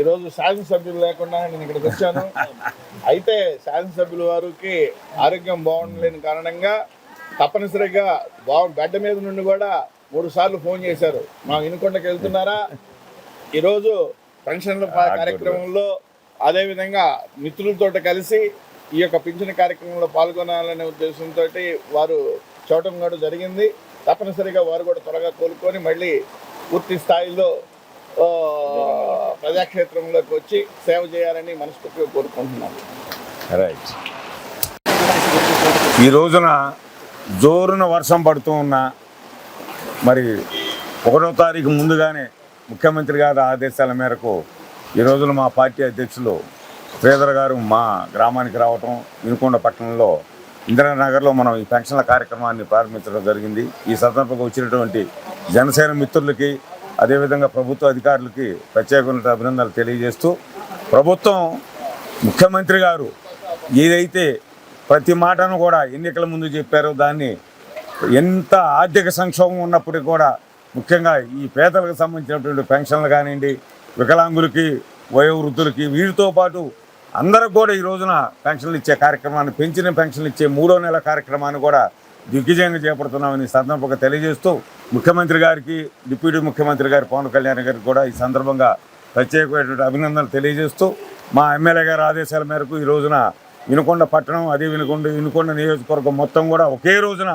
ఈరోజు శాసనసభ్యులు లేకుండా నేను ఇక్కడికి వచ్చాను. అయితే శాసనసభ్యుల వారికి ఆరోగ్యం బాగుండలేని కారణంగా తప్పనిసరిగా బాగు గడ్డ మీద నుండి కూడా మూడు సార్లు ఫోన్ చేశారు. మా వినుకొండకి వెళ్తున్నారా? ఈరోజు పెన్షన్ల కార్యక్రమంలో అదేవిధంగా మిత్రులతో కలిసి ఈ యొక్క పింఛన్ కార్యక్రమంలో పాల్గొనాలనే ఉద్దేశంతో వారు చూడటం కూడా జరిగింది. తప్పనిసరిగా వారు కూడా త్వరగా కోలుకొని మళ్ళీ పూర్తి స్థాయిలో ప్రజాక్షేత్రంలోకి వచ్చి సేవ చేయాలని మనస్ఫూర్తిగా కోరుకుంటున్నాను. రైట్ ఈ రోజున జోరున వర్షం పడుతూ ఉన్నా మరి ఒకటో తారీఖు ముందుగానే ముఖ్యమంత్రి గారి ఆదేశాల మేరకు ఈ రోజున మా పార్టీ అధ్యక్షులు శ్రీధర్ గారు మా గ్రామానికి రావటం వినుకొండ పట్టణంలో ఇందిరానగర్లో మనం ఈ పెన్షన్ల కార్యక్రమాన్ని ప్రారంభించడం జరిగింది. ఈ సందర్భంగా వచ్చినటువంటి జనసేన మిత్రులకి అదేవిధంగా ప్రభుత్వ అధికారులకి ప్రత్యేకమైన అభినందనలు తెలియజేస్తూ ప్రభుత్వం ముఖ్యమంత్రి గారు ఏదైతే ప్రతి మాటను కూడా ఎన్నికల ముందు చెప్పారో దాన్ని ఎంత ఆర్థిక సంక్షోభం ఉన్నప్పటికీ కూడా ముఖ్యంగా ఈ పేదలకు సంబంధించినటువంటి పెన్షన్లు కానివ్వండి వికలాంగులకి వయోవృద్ధులకి వీరితో పాటు అందరూ కూడా ఈ రోజున పెన్షన్లు ఇచ్చే కార్యక్రమాన్ని పెంచిన పెన్షన్లు ఇచ్చే మూడో నెల కార్యక్రమాన్ని కూడా దిగ్విజయంగా చేపడుతున్నామని సందర్భంగా తెలియజేస్తూ ముఖ్యమంత్రి గారికి డిప్యూటీ ముఖ్యమంత్రి గారి పవన్ కళ్యాణ్ గారికి కూడా ఈ సందర్భంగా ప్రత్యేకమైనటువంటి అభినందనలు తెలియజేస్తూ మా ఎమ్మెల్యే గారి ఆదేశాల మేరకు ఈ రోజున వినుకొండ పట్టణం అదే వినుకొండ వినుకొండ నియోజకవర్గం మొత్తం కూడా ఒకే రోజున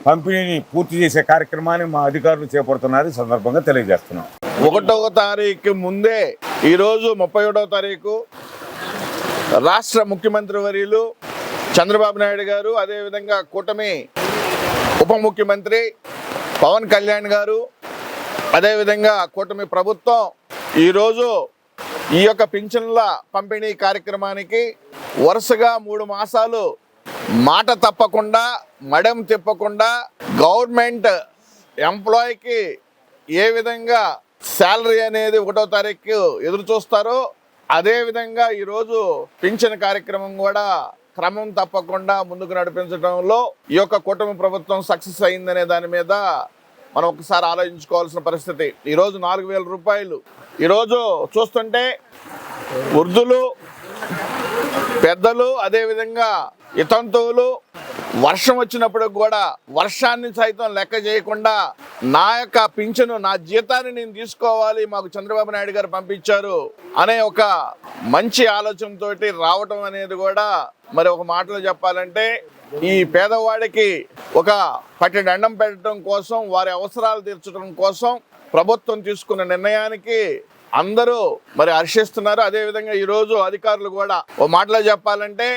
పంపిణీని పూర్తి చేసే కార్యక్రమాన్ని మా అధికారులు చేపడుతున్నారు. సందర్భంగా తెలియజేస్తున్నాం. ఒకటవ తారీఖు ముందే ఈరోజు ముప్పై ఒకటవ తారీఖు రాష్ట్ర ముఖ్యమంత్రి వర్యులు చంద్రబాబు నాయుడు గారు అదేవిధంగా కూటమి ఉప ముఖ్యమంత్రి పవన్ కళ్యాణ్ గారు అదేవిధంగా కూటమి ప్రభుత్వం ఈరోజు ఈ యొక్క పింఛన్ల పంపిణీ కార్యక్రమానికి వరుసగా మూడు మాసాలు మాట తప్పకుండా మడం తిప్పకుండా గవర్నమెంట్ ఎంప్లాయీకి ఏ విధంగా శాలరీ అనేది ఒకటో తారీఖు ఎదురు చూస్తారో అదేవిధంగా ఈరోజు పింఛన్ కార్యక్రమం కూడా క్రమం తప్పకుండా ముందుకు నడిపించడంలో ఈ యొక్క కూటమి ప్రభుత్వం సక్సెస్ అయిందనే దాని మీద మనం ఒకసారి ఆలోచించుకోవాల్సిన పరిస్థితి. ఈరోజు నాలుగు వేల రూపాయలు. ఈరోజు చూస్తుంటే వృద్ధులు పెద్దలు అదేవిధంగా ఇతంతువులు వర్షం వచ్చినప్పుడు కూడా వర్షాన్ని సైతం లెక్క చేయకుండా నా యొక్క పింఛను నా జీతాన్ని నేను తీసుకోవాలి మాకు చంద్రబాబు నాయుడు గారు పంపించారు అనే ఒక మంచి ఆలోచనతో రావటం అనేది కూడా మరి ఒక మాటలో చెప్పాలంటే ఈ పేదవాడికి ఒక పట్టెడు అండం పెట్టడం కోసం వారి అవసరాలు తీర్చడం కోసం ప్రభుత్వం తీసుకున్న నిర్ణయానికి అందరూ మరి హర్షిస్తున్నారు. అదేవిధంగా ఈరోజు అధికారులు కూడా ఓ మాటలో చెప్పాలంటే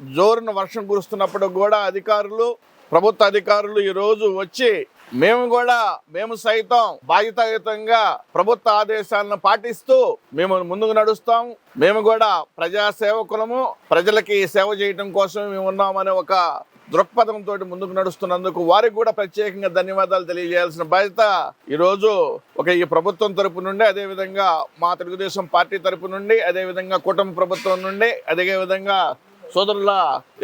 జోరున వర్షం కురుస్తున్నప్పుడు కూడా అధికారులు ప్రభుత్వ అధికారులు ఈరోజు వచ్చి మేము కూడా మేము సైతం బాధ్యతాయుతంగా ప్రభుత్వ ఆదేశాలను పాటిస్తూ మేము ముందుకు నడుస్తాం. మేము కూడా ప్రజా సేవకులము ప్రజలకి సేవ చేయడం కోసం మేము ఉన్నామనే ఒక దృక్పథంతో ముందుకు నడుస్తున్నందుకు వారికి కూడా ప్రత్యేకంగా ధన్యవాదాలు తెలియజేయాల్సిన బాధ్యత ఈరోజు ఒక ఈ ప్రభుత్వం తరపు నుండి అదేవిధంగా మా తెలుగుదేశం పార్టీ తరపు నుండి అదే విధంగా ప్రభుత్వం నుండి అదే విధంగా సోదరుల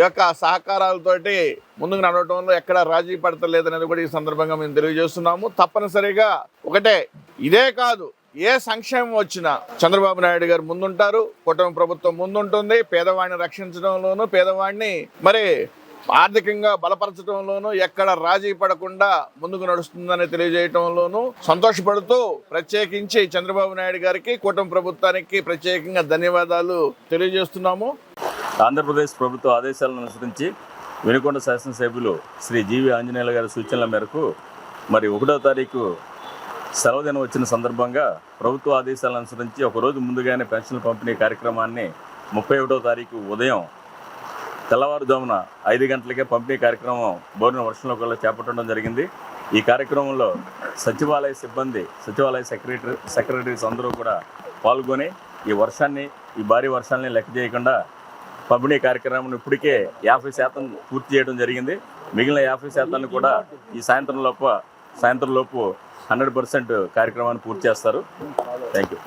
యొక్క సహకారాలతోటి ముందుకు నడవటంలో ఎక్కడ రాజీ పడతలేదనేది కూడా ఈ సందర్భంగా మేము తెలియజేస్తున్నాము. తప్పనిసరిగా ఒకటే ఇదే కాదు ఏ సంక్షేమం వచ్చినా చంద్రబాబు నాయుడు గారు ముందుంటారు కుటుంబ ప్రభుత్వం ముందుంటుంది పేదవాడిని రక్షించడంలోనూ పేదవాడిని మరి ఆర్థికంగా బలపరచడంలోనూ ఎక్కడ రాజీ పడకుండా ముందుకు నడుస్తుందని తెలియజేయటంలోనూ సంతోషపడుతూ ప్రత్యేకించి చంద్రబాబు నాయుడు గారికి కూటమి ప్రభుత్వానికి ప్రత్యేకంగా ధన్యవాదాలు తెలియజేస్తున్నాము. ఆంధ్రప్రదేశ్ ప్రభుత్వ ఆదేశాలను అనుసరించి వినుకొండ శాసనసభ్యులు శ్రీ జీవి ఆంజనేయుల గారి సూచనల మేరకు మరి ఒకటో తారీఖు సెలవుదినం వచ్చిన సందర్భంగా ప్రభుత్వ ఆదేశాలను అనుసరించి ఒకరోజు ముందుగానే పెన్షన్ల పంపిణీ కార్యక్రమాన్ని ముప్పై ఒకటో తారీఖు ఉదయం తెల్లవారుజామున ఐదు గంటలకే పంపిణీ కార్యక్రమం బోర్న వర్షంలో కూడా చేపట్టడం జరిగింది. ఈ కార్యక్రమంలో సచివాలయ సిబ్బంది సచివాలయ సెక్రటరీ సెక్రటరీస్ అందరూ కూడా పాల్గొని ఈ వర్షాన్ని ఈ భారీ వర్షాన్ని లెక్క చేయకుండా పంపిణీ కార్యక్రమం ఇప్పటికే యాభై శాతం పూర్తి చేయడం జరిగింది. మిగిలిన యాభై శాతాన్ని కూడా ఈ సాయంత్రం లోపు సాయంత్రం లోపు హండ్రెడ్ పర్సెంట్ కార్యక్రమాన్ని పూర్తి చేస్తారు. థ్యాంక్ యూ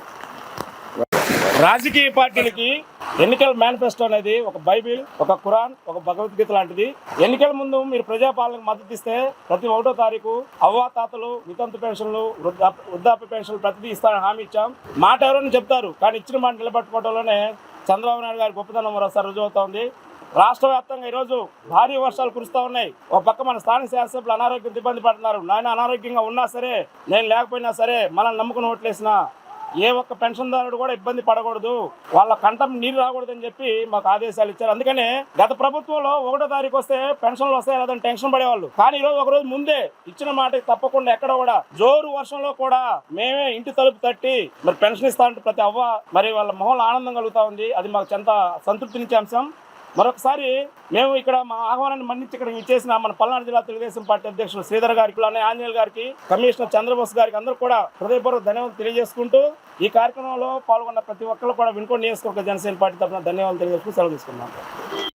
రాజకీయ పార్టీలకి ఎన్నికల మేనిఫెస్టో అనేది ఒక బైబిల్ ఒక ఖురాన్ ఒక భగవద్గీత లాంటిది. ఎన్నికల ముందు మీరు ప్రజాపాలనకు మద్దతు ఇస్తే ప్రతి ఒకటో తారీఖు అవ్వాతాతలు వితంతు పెన్షన్లు వృద్ధాప్య పెన్షన్లు ప్రతిదీ ఇస్తారని హామీ ఇచ్చాం. మాట ఎవరైనా చెప్తారు కానీ ఇచ్చిన మాట నిలబెట్టుకోవడంలోనే చంద్రబాబు నాయుడు గారి గొప్పతనం మరోసారి రుజువుతోంది రాష్ట్ర వ్యాప్తంగా ఈరోజు భారీ వర్షాలు కురుస్తూ ఉన్నాయి. ఒక పక్క మన స్థానిక శాసనసభ్యులు అనారోగ్యంతో ఇబ్బంది పడుతున్నారు. నాయన అనారోగ్యంగా ఉన్నా సరే నేను లేకపోయినా సరే మనల్ని నమ్ముకుని ఓట్లేసిన ఏ ఒక్క పెన్షన్దారుడు కూడా ఇబ్బంది పడకూడదు. వాళ్ళ కంఠం నీరు రాకూడదని చెప్పి మాకు ఆదేశాలు ఇచ్చారు. అందుకనే గత ప్రభుత్వంలో ఒకటో తారీఖు వస్తే పెన్షన్లు వస్తాయి లేదని టెన్షన్ పడేవాళ్ళు. కానీ ఈ రోజు ఒక రోజు ముందే ఇచ్చిన మాట తప్పకుండా ఎక్కడ కూడా జోరు వర్షంలో కూడా మేమే ఇంటి తలుపు తట్టి మరి పెన్షన్ ఇస్తా ప్రతి అవ్వ. మరి వాళ్ళ మొహంలో ఆనందం కలుగుతా ఉంది. అది మాకు చెంత సంతృప్తినిచ్చే అంశం. మరొకసారి మేము ఇక్కడ మా ఆహ్వానాన్ని మన్నించి ఇక్కడ ఇచ్చేసిన మన పల్నాడు జిల్లా తెలుగుదేశం పార్టీ అధ్యక్షులు శ్రీధర్ గారికి అలానే ఆంజనేయులు గారికి కమిషనర్ చంద్రబోస్ గారికి అందరూ కూడా హృదయపూర్వక ధన్యవాదాలు తెలియజేసుకుంటూ ఈ కార్యక్రమంలో పాల్గొన్న ప్రతి ఒక్కరు కూడా వినుకొని నియోజకవర్గ జనసేన పార్టీ తరఫున ధన్యవాదాలు తెలియజేసుకుని సెలవు తీసుకున్నాం